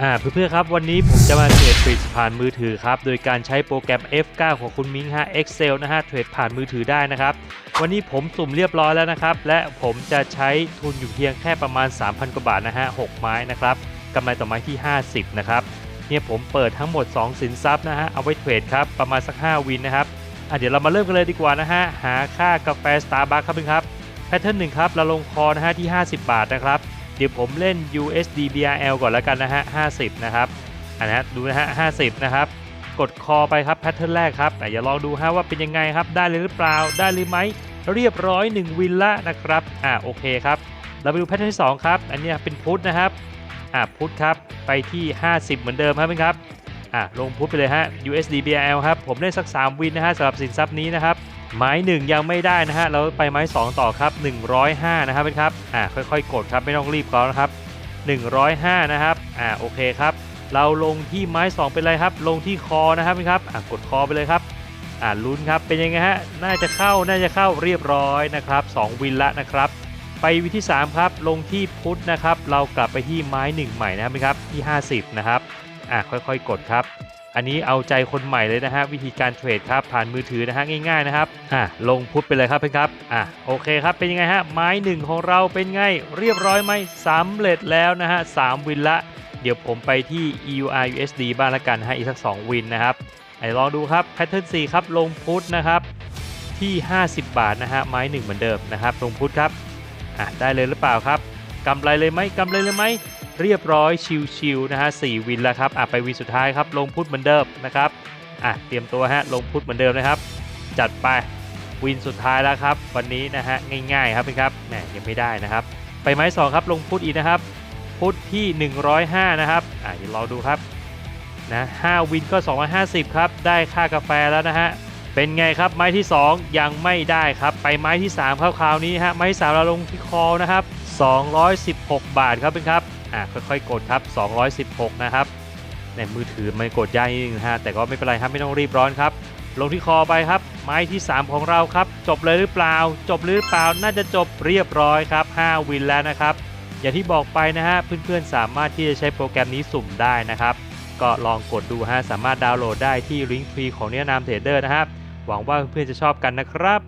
อ่าเพื่อนๆครับวันนี้ผมจะมาเทรดฟรีผ่านมือถือครับ โดยการใช้โปรแกรม F9 ของคุณมิ้งฮะ Excel นะฮะเทรดผ่านมือถือได้นะครับ วันนี้ผมสุ่มเรียบร้อยแล้วนะครับ และผมจะใช้ทุนอยู่เพียงแค่ประมาณ 3,000 กว่าบาทนะฮะ 6 ไม้นะครับกำไรต่อไม้ที่ 50 นะครับ เนี่ยผมเปิดทั้งหมด 2 สินทรัพย์นะฮะ เอาไว้เทรดครับ ประมาณสัก 5 วินนะครับอะเดี๋ยวเรามาเริ่มกันเลยดีกว่านะฮะ หาค่ากาแฟ Starbucks ครับเพื่อนครับแพทเทิร์นหนึ่งครับเราลงคอนะฮะที่ 50 บาทนะครับ เดี๋ยวผมเล่น USD BRL ก่อนแล้วกันนะฮะ 50 นะครับอันนะดูนะฮะ 50 นะครับ กดคอไปครับแพทเทิร์นแรกครับแต่อย่าลองดูฮะว่าเป็นยังไงครับ ได้เลยหรือเปล่า ได้หรือไม่เรียบร้อย 1 วินละนะครับ อ่าโอเคครับ เราไปดูแพทเทิร์นที่ 2 ครับ อันนี้เป็นพุทธนะครับ อ่าพุทธครับ ไปที่ 50 เหมือนเดิมครับเพื่อนครับ อ่าลงพุทไปเลยฮะ USD BRL ครับ ผมเล่นสัก 3 วินนะฮะสำหรับสินทรัพย์นี้นะครับไม้1ยังไม่ได้นะฮะเราไปไม้ 2 ต่อครับ 105 นะครับเพื่อนครับอ่าค่อยๆ กดครับไม่ต้องรีบก่อนนะครับ 105 นะครับอ่าโอเคครับ เราลงที่ไม้ 2 เป็นไรครับ ลงที่คอนะครับเพื่อนครับอ่ากดคอไปเลยครับอ่าลุ้นครับ เป็นยังไงฮะ น่าจะเข้า น่าจะเข้าเรียบร้อยนะครับ 2 วินละนะครับ ไปวิธี3ครับ ลงที่พุทธนะครับ เรากลับไปที่ไม้ 1 ใหม่นะครับครับที่ 50 นะครับ อ่าค่อยๆ กดครับ อันนี้เอาใจคนใหม่เลยนะฮะวิธีการเทรดครับผ่านมือถือนะฮะง่ายๆนะครับอะลงพุทไปเลยครับเพื่อนครับอะโอเคครับเป็นยังไงฮะไม้หนึ่งของเราเป็นไงเรียบร้อยไหมสำเร็จแล้วนะฮะสามวินละเดี๋ยวผมไปที่ EUR USD บ้างละกันฮะอีกสัก 2 วินนะครับไอ้ลองดูครับแพทเทิร์น4ครับลงพุทนะครับที่ 50 บาทนะฮะไม้หนึ่งเหมือนเดิมนะครับลงพุทครับอะได้เลยหรือเปล่าครับกำไรเลยไหมกำไรเลยไหม เรียบร้อยชิวๆนะฮะสวินแล้วครับอะไปวินสุดท้ายครับลงพุทเหมือนเดิมนะครับอะเตรียมตัวฮะลงพุทเหมือนเดิมนะครับ จัดไปวินสุดท้ายแล้วครับวันนี้นะฮะง่ายๆครับพี่ครับแหมยังไม่ได้นะครับ ไปไม้สองครับลงพุทอีกนะครับ พุทที่ 105 นะครับอะเดี๋ยวรอดูครับนะ5วินก็ 250 ครับ ได้ค่ากาแฟแล้วนะฮะเป็นไงครับไม้ที่ 2 ยังไม่ได้ครับ ไปไม้ที่3ครับคราวนี้ฮะไม้ที่3เราลงที่คอนะครับ216 บาทครับเป็นครับ อะค่อยๆกดครับ 216 นะครับในมือถือมันกดยากนิดนึงนะฮะแต่ก็ไม่เป็นไรครับไม่ต้องรีบร้อนครับ ลงที่คอไปครับ ไม้ที่ 3 ของเราครับ จบเลยหรือเปล่า จบหรือเปล่าน่าจะจบเรียบร้อยครับ 5 วินแล้วนะครับ อย่างที่บอกไปนะฮะเพื่อนๆสามารถที่จะใช้โปรแกรมนี้สุ่มได้นะครับ ก็ลองกดดูฮะสามารถดาวน์โหลดได้ที่ลิงก์ฟรีของเนิยนามเทรดเดอร์นะครับหวังว่าเพื่อนๆจะชอบกันนะครับ